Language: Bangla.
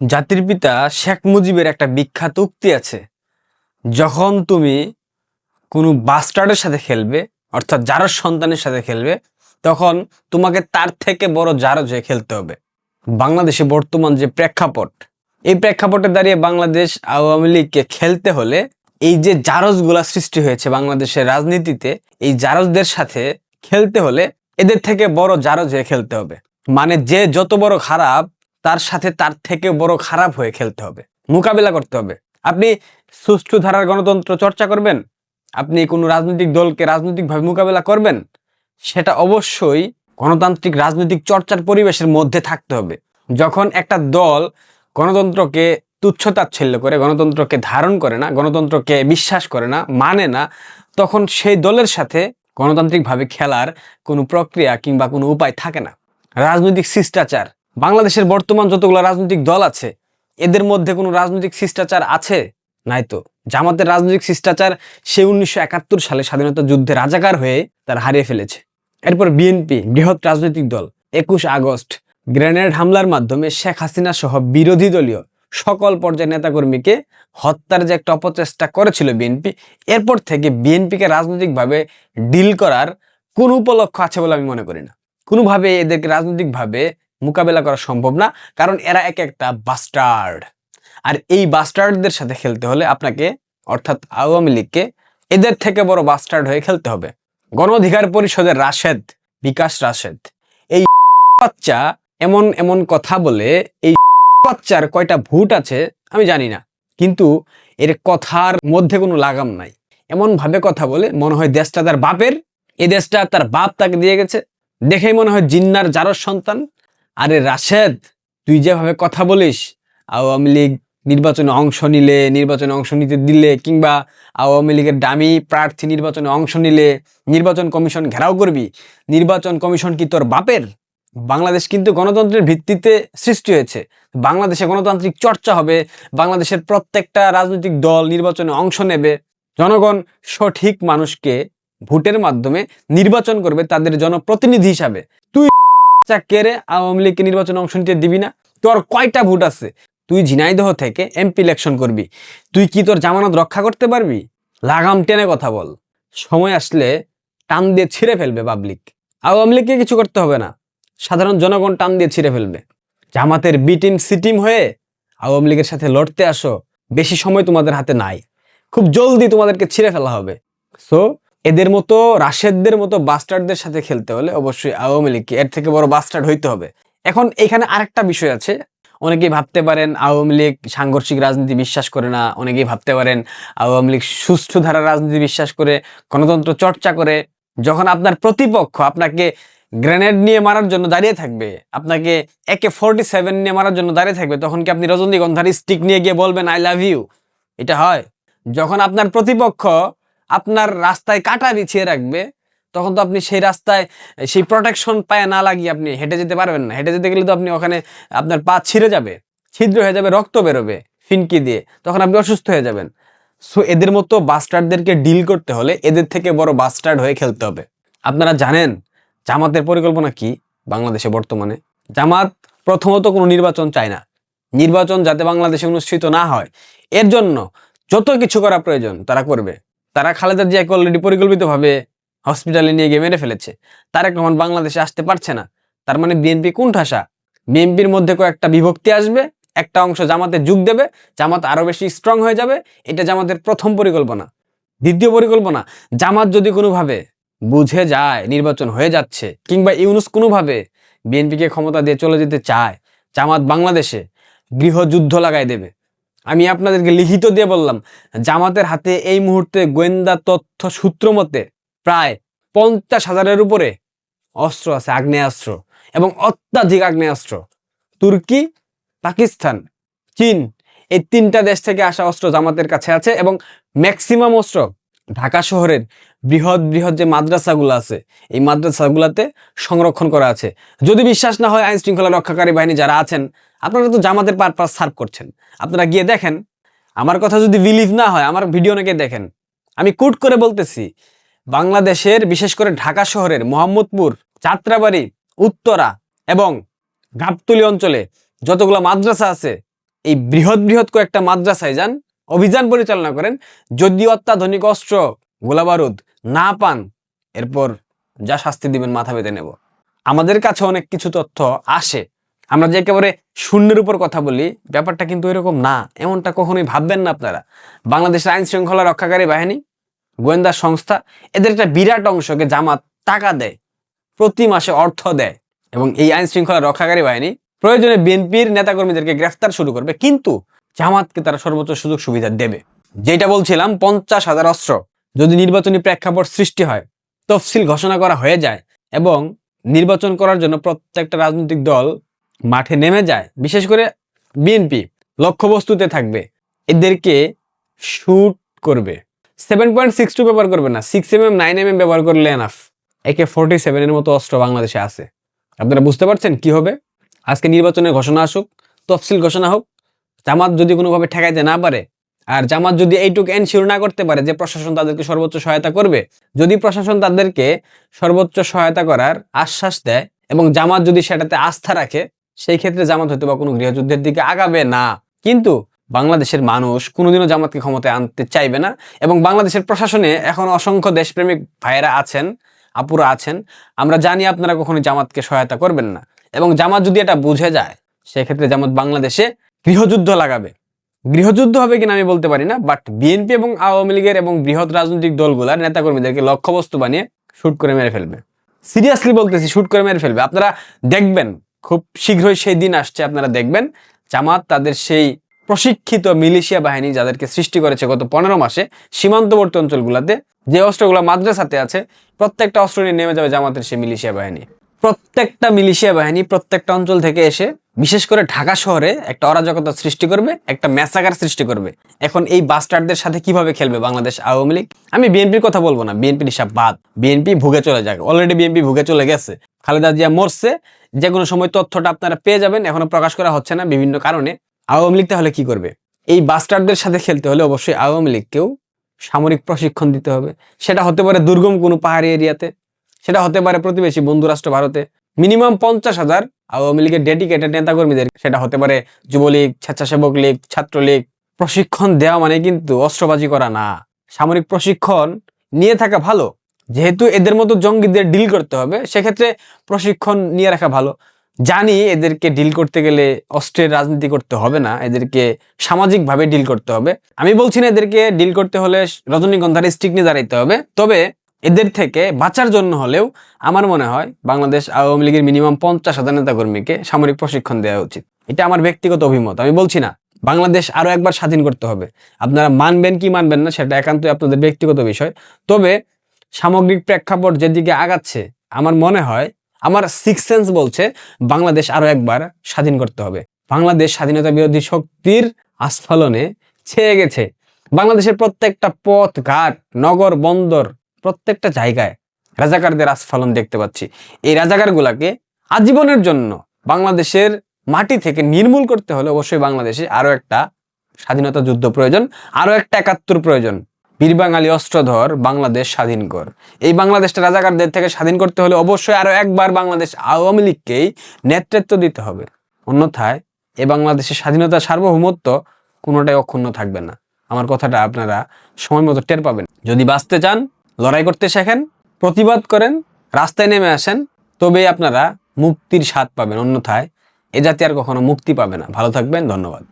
জাতির পিতা শেখ মুজিবের একটা বিখ্যাত উক্তি আছে। যখন তুমি কোনো বাস্টার্ডের সাথে খেলবে, অর্থাৎ জারজ সন্তানের সাথে খেলবে, তখন তোমাকে তার থেকে বড় জারজ হয়ে খেলতে হবে। বাংলাদেশে বর্তমান যে প্রেক্ষাপট, এই প্রেক্ষাপটে দাঁড়িয়ে বাংলাদেশ আওয়ামী লীগকে খেলতে হলে এই যে জারজগুলা সৃষ্টি হয়েছে বাংলাদেশের রাজনীতিতে, এই জারজদের সাথে খেলতে হলে এদের থেকে বড় জারজ হয়ে খেলতে হবে। মানে যে যত বড় খারাপ তার সাথে তার থেকে বড় খারাপ হয়ে খেলতে হবে। মোকাবিলা করতে হবে। আপনি সুষ্ঠু ধারার গণতন্ত্র চর্চা করবেন? আপনি কোনো রাজনৈতিক দলকে রাজনৈতিকভাবে মোকাবেলা করবেন? সেটা অবশ্যই গণতান্ত্রিক রাজনৈতিক চর্চার পরিবেশের মধ্যে থাকতে হবে। যখন একটা দল গণতন্ত্রকে তুচ্ছ তাচ্ছিল্য করে, গণতন্ত্রকে ধারণ করে না, গণতন্ত্রকে বিশ্বাস করে না মানে না, তখন সেই দলের সাথে গণতান্ত্রিকভাবে খেলার কোনো প্রক্রিয়া কিংবা কোনো উপায় থাকে না। রাজনৈতিক শিষ্টাচার বাংলাদেশের বর্তমান যতগুলো রাজনৈতিক দল আছে, এদের মধ্যে কোনো রাজনৈতিক শিষ্টাচার আছে নাই তো? জামাতের রাজনৈতিক শিষ্টাচার সে উনিশশো একাত্তর সালে স্বাধীনতা যুদ্ধে রাজাকার হয়ে তার হারিয়ে ফেলেছে। এরপর বিএনপি, বৃহৎ রাজনৈতিক দল, একুশ আগস্ট, গ্রেনেড হামলার মাধ্যমে শেখ হাসিনা সহ বিরোধী দলীয় সকল পর্যায়ের নেতাকর্মীকে হত্যার যে একটা অপচেষ্টা করেছিল বিএনপি, এরপর থেকে বিএনপিকে রাজনৈতিকভাবে ডিল করার কোন উপলক্ষ আছে বলে আমি মনে করি না। কোনোভাবে এদেরকে রাজনৈতিকভাবে মোকাবেলা করা সম্ভব না, কারণ এরা এক একটা বাস্টার্ড আর এই বাস্টার্ডদের সাথে খেলতে হলে আপনাকে, অর্থাৎ আওয়ামী লীগকে, এদের থেকে বড় বাস্টার্ড হয়ে খেলতে হবে। গণ অধিকার পরিষদের রাশেদ, বিকাশ রাশেদ। এই বাচ্চা এমন এমন কথা বলে, এই বাচ্চার কয়টা ভুট আছে আমি জানি না, কিন্তু এর কথার মধ্যে কোনো লাগাম নাই। এমন ভাবে কথা বলে মনে হয় দেশটা তার বাপের এই দেশটা তার বাপ তাকে দিয়ে গেছে। দেখেই মনে হয় জিন্নার জারর সন্তান। আরে রাশেদ, তুই যেভাবে কথা বলিস, আওয়ামী লীগ নির্বাচনে অংশ নিলে, নির্বাচনে অংশ নিতে দিলে, কিংবা আওয়ামী লীগের দামি প্রার্থী নির্বাচনে অংশ নিলে নির্বাচন কমিশন ঘেরাও করবি, নির্বাচন কমিশন কি তোর বাপের? বাংলাদেশ কিন্তু গণতন্ত্রের ভিত্তিতে সৃষ্টি হয়েছে। বাংলাদেশে গণতান্ত্রিক চর্চা হবে, বাংলাদেশের প্রত্যেকটা রাজনৈতিক দল নির্বাচনে অংশ নেবে। জনগণ সঠিক মানুষকে ভোটের মাধ্যমে নির্বাচন করবে তাদের জনপ্রতিনিধি হিসাবে। তুই কেড়ে আওয়ামী লীগকে নির্বাচনে অংশ নিতে দিবি না? তোর কয়টা ভোট আছে? তুই ঝিনাইদহ থেকে এমপি ইলেকশন করবি। তুই কি তোর জামানত রক্ষা করতে পারবি? লাগাম টেনে কথা বল। সময় আসলে টান দিয়ে ছিঁড়ে ফেলবে পাবলিক আওয়ামী লীগকে কিছু করতে হবে না। সাধারণ জনগণ টান দিয়ে ছিঁড়ে ফেলবে। জামাতের বি টিম সি টিম হয়ে আওয়ামী লীগের সাথে লড়তে আসো। বেশি সময় তোমাদের হাতে নাই। খুব জলদি তোমাদেরকে ছিঁড়ে ফেলা হবে। সো এদের মতো রাশেদদের মতো বাস্টার্ডদের সাথে খেলতে হলে অবশ্যই আওয়ামী লীগকে এর থেকে বড় বাস্টার্ড হইতে হবে। এখন এখানে আরেকটা বিষয় আছে। অনেকেই ভাবতে পারেন আওয়ামী লীগ সাংঘর্ষিক রাজনীতি বিশ্বাস করে না, অনেকেই ভাবতে পারেন আওয়ামী লীগ সুষ্ঠু ধারা রাজনীতি বিশ্বাস করে, গণতন্ত্র চর্চা করে। যখন আপনার প্রতিপক্ষ আপনাকে গ্রেনেড নিয়ে মারার জন্য দাঁড়িয়ে থাকবে, আপনাকে একে ফোরটি সেভেন নিয়ে মারার জন্য দাঁড়িয়ে থাকবে, তখন কি আপনি রজনীগন্ধার স্টিক নিয়ে গিয়ে বলবেন আই লাভ ইউ এটা হয়। যখন আপনার প্রতিপক্ষ আপনার রাস্তায় কাটা বিছিয়ে রাখবে, তখন তো আপনি সেই রাস্তায়, সেই প্রোটেকশন পায়ে না লাগিয়ে আপনি হেঁটে যেতে পারবেন না। হেঁটে যেতে গেলে তো আপনি ওখানে আপনার পা ছিঁড়ে যাবে, ছিদ্র হয়ে যাবে, রক্ত বেরোবে ফিনকি দিয়ে, তখন আপনি অসুস্থ হয়ে যাবেন। সো এদের মতো বাস্টার্ডদেরকে ডিল করতে হলে এদের থেকে বড় বাস্টার্ড হয়ে খেলতে হবে। আপনারা জানেন, জামাতের পরিকল্পনা কি বাংলাদেশে বর্তমানে? জামাত প্রথমত কোনো নির্বাচন চায় না। নির্বাচন যাতে বাংলাদেশে অনুষ্ঠিত না হয়, এর জন্য যত কিছু করা প্রয়োজন তারা করবে। তারা খালেদা জিয়াকে অলরেডি পরিকল্পিতভাবে হসপিটালে নিয়ে গিয়ে মেরে ফেলেছে। তারেক রহমান বাংলাদেশে আসতে পারছে না। তার মানে বিএনপি কোন ঠাসা? বিএনপির মধ্যে কয়েকটা বিভক্তি আসবে, একটা অংশ জামাতে যোগ দেবে, জামাত আরও বেশি স্ট্রং হয়ে যাবে, এটা জামাতের প্রথম পরিকল্পনা। দ্বিতীয় পরিকল্পনা, জামাত যদি কোনোভাবে বুঝে যায় নির্বাচন হয়ে যাচ্ছে, কিংবা ইউনুস কোনোভাবে বিএনপিকে ক্ষমতা দিয়ে চলে যেতে চায়, জামাত বাংলাদেশে গৃহযুদ্ধ লাগাই দেবে আমি আপনাদেরকে লিখিত দিয়ে বললাম, জামাতের হাতে এই মুহূর্তে গোয়েন্দা তথ্য সূত্র মতে প্রায় পঞ্চাশ হাজারের উপরে অস্ত্র আছে, আগ্নেয়াস্ত্র এবং অত্যাধিক আগ্নেয়াস্ত্র। তুর্কি, পাকিস্তান, চীন, এই তিনটা দেশ থেকে আসা অস্ত্র জামাতের কাছে আছে এবং ম্যাক্সিমাম অস্ত্র ঢাকা শহরের বৃহৎ বৃহৎ যে মাদ্রাসাগুলো আছে, এই মাদ্রাসাগুলোতে সংরক্ষণ করা আছে। যদি বিশ্বাস না হয় আইন শৃঙ্খলা রক্ষাকারী বাহিনী যারা আছেন, আপনারা তো জামাতের পারপাস সার্ভ করছেন। আপনারা গিয়ে দেখেন, আমার কথা যদি বিলিভ না হয়, আমার ভিডিও নাকি দেখেন। আমি কুট করে বলতেছি, বাংলাদেশের বিশেষ করে ঢাকা শহরের মোহাম্মদপুর যাত্রাবাড়ি উত্তরা এবং গাবতলি অঞ্চলে যতগুলো মাদ্রাসা আছে, এই বৃহৎ বৃহৎ কয়েকটা মাদ্রাসায় যান অভিযান পরিচালনা করেন। যদি অত্যাধুনিক অস্ত্র, গোলাবারুদ না পান, এরপর যা শাস্তি দিবেন মাথা পেতে নেব। আমাদের কাছে অনেক কিছু তথ্য আসে। আমরা যে একেবারে শূন্যের উপর কথা বলি, ব্যাপারটা কিন্তু এরকম না। এমনটা কখনোই ভাববেন না আপনারা। বাংলাদেশের আইন শৃঙ্খলা রক্ষাকারী বাহিনী, গোয়েন্দা সংস্থা, এদের একটা বিরাট অংশকে জামাত টাকা দেয়, প্রতি মাসে অর্থ দেয় এবং এই আইন শৃঙ্খলা রক্ষাকারী বাহিনী প্রয়োজনে বিএনপির নেতাকর্মীদেরকে গ্রেফতার শুরু করবে। কিন্তু জামাতকে তারা সর্বোচ্চ সুযোগ সুবিধা দেবে। যেটা বলছিলাম, পঞ্চাশ হাজার অস্ত্র যদি নির্বাচনী প্রেক্ষাপট সৃষ্টি হয়, তফসিল ঘোষণা করা হয়ে যায় এবং নির্বাচন করার জন্য প্রত্যেকটা রাজনৈতিক দল মাঠে নেমে যায়, বিশেষ করে বিএনপি লক্ষ্যবস্তুতে থাকবে, এদেরকে শুট করবে। সেভেন পয়েন্ট সিক্স টু ব্যবহার করবে না six M M nine M M ব্যবহার করলে এনাফ একে ফোর্টি সেভেনের মতো অস্ত্র বাংলাদেশে আছে। আপনারা বুঝতে পারছেন কি হবে? আজকে নির্বাচনের ঘোষণা আসুক, তফসিল ঘোষণা হোক জামাত যদি কোনোভাবে ঠেকাইতে না পারে, আর জামাত যদি এইটুকু এনশিওর না করতে পারে যে প্রশাসন তাদেরকে সর্বোচ্চ সহায়তা করবে, যদি প্রশাসন তাদেরকে সর্বোচ্চ সহায়তা করার আশ্বাস দেয় এবং জামাত যদি সেটাতে আস্থা রাখে, সেই ক্ষেত্রে জামাত হয়তো বা কোনো গৃহযুদ্ধের দিকে আগাবে না। কিন্তু বাংলাদেশের মানুষ কোনোদিনও জামাতকে ক্ষমতায় আনতে চাইবে না এবং বাংলাদেশের প্রশাসনে এখন অসংখ্য দেশপ্রেমিক ভাইয়েরা আছেন, আপুরা আছেন, আমরা জানি আপনারা কখনো জামাতকে সহায়তা করবেন না। এবং জামাত যদি এটা বুঝে যায়, সেক্ষেত্রে জামাত বাংলাদেশে গৃহযুদ্ধ লাগাবে। গৃহযুদ্ধ হবে কিনা আমি বলতে পারি না বাট বিএনপি এবং আওয়ামী লীগের এবং বৃহৎ রাজনৈতিক দলগুলার নেতাকর্মীদেরকে লক্ষ্যবস্তু বানিয়ে শুট করে মেরে ফেলবে। সিরিয়াসলি বলতেছি শুট করে মেরে ফেলবে। আপনারা দেখবেন, খুব শীঘ্রই সেই দিন আসছে, আপনারা দেখবেন, জামাত তাদের সেই প্রশিক্ষিত মিলিশিয়া বাহিনী যাদেরকে সৃষ্টি করেছে গত পনেরো মাসে, সীমান্তবর্তী অঞ্চলগুলোতে, যে অস্ত্রগুলো মাদ্রাসাতে আছে, প্রত্যেকটা অস্ত্র নিয়ে নেমে যাবে জামাতের সেই মিলিশিয়া বাহিনী। প্রত্যেকটা মিলিশিয়া বাহিনী প্রত্যেকটা অঞ্চল থেকে এসে, বিশেষ করে ঢাকা শহরে একটা অরাজকতা সৃষ্টি করবে, একটা ম্যাসাকার সৃষ্টি করবে। এখন এই বাস্টারদের সাথে কীভাবে খেলবে বাংলাদেশ আওয়ামী লীগ? আমি বিএনপির কথা বলব না বিএনপির হিসাব বাদ। বিএনপি ভুগে চলে যাক অলরেডি বিএনপি ভুগে চলে গেছে। খালেদা জিয়া মরছে, যে কোনো সময় তথ্যটা আপনারা পেয়ে যাবেন, এখনও প্রকাশ করা হচ্ছে না বিভিন্ন কারণে। আওয়ামী লীগ তাহলে কি করবে? এই বাস্টারদের সাথে খেলতে হলে অবশ্যই আওয়ামী লীগকেও সামরিক প্রশিক্ষণ দিতে হবে। সেটা হতে পারে দুর্গম কোনো পাহাড়ি এরিয়াতে সেটা হতে পারে প্রতিবেশী বন্ধুরাষ্ট্র ভারতে। মিনিমাম পঞ্চাশ হাজার আওয়ামী লীগের ডেডিকেটেড নেতাকর্মীদের, সেটা হতে পারে যুবলীগ, স্বেচ্ছাসেবক লীগ, ছাত্রলীগ। প্রশিক্ষণ দেওয়া মানে কিন্তু অস্ত্রবাজি করা না। সামরিক প্রশিক্ষণ নিয়ে থাকা ভালো। যেহেতু এদের মতো জঙ্গিদের ডিল করতে হবে, সেক্ষেত্রে প্রশিক্ষণ নিয়ে রাখা ভালো। জানি এদেরকে ডিল করতে গেলে অস্ত্রের রাজনীতি করতে হবে না, এদেরকে সামাজিকভাবে ডিল করতে হবে। আমি বলছি না এদেরকে ডিল করতে হলে রজনীগন্ধার স্টিক নিয়ে দাঁড়াইতে হবে, তবে এদের থেকে বাঁচার জন্য হলেও আমার মনে হয় বাংলাদেশ আওয়ামী লীগের মিনিমাম পঞ্চাশ হাজার নেতাকর্মীকে সামরিক প্রশিক্ষণ দেওয়া উচিত। এটা আমার ব্যক্তিগত অভিমত, আমি বলছি না, বাংলাদেশ আরও একবার স্বাধীন করতে হবে। আপনারা মানবেন কি মানবেন না সেটা একান্তই আপনাদের ব্যক্তিগত বিষয়। তবে সামগ্রিক প্রেক্ষাপট যেদিকে আগাচ্ছে, আমার মনে হয়, আমার সিক্স সেন্স বলছে বাংলাদেশ আরও একবার স্বাধীন করতে হবে। বাংলাদেশ স্বাধীনতা বিরোধী শক্তির আস্ফালনে ছেয়ে গেছে। বাংলাদেশের প্রত্যেকটা পথ, ঘাট, নগর, বন্দর প্রত্যেকটা জায়গায় রাজাকারদের আস্ফালন দেখতে পাচ্ছি। এই রাজাকারগুলাকে আজীবনের জন্য বাংলাদেশের মাটি থেকে নির্মূল করতে হলে অবশ্যই বাংলাদেশে আরও একটা স্বাধীনতা যুদ্ধ প্রয়োজন, আরও একটা একাত্তর প্রয়োজন। বীর বাঙালি অস্ত্রধর বাংলাদেশ স্বাধীন কর। এই বাংলাদেশটা রাজাকারদের থেকে স্বাধীন করতে হলে অবশ্যই আরও একবার বাংলাদেশ আওয়ামী লীগকেই নেতৃত্ব দিতে হবে। অন্যথায় এই বাংলাদেশের স্বাধীনতা সার্বভৌমত্ব কোনোটাই অক্ষুণ্ণ থাকবে না। আমার কথাটা আপনারা সময় মতো টের পাবেন। যদি বাঁচতে চান লড়াই করতে শেখেন, প্রতিবাদ করেন, রাস্তায় নেমে আসেন তবে আপনারা মুক্তির স্বাদ পাবেন। অন্যথায় এ জাতি আর কখনো মুক্তি পাবে না। ভালো থাকবেন, ধন্যবাদ।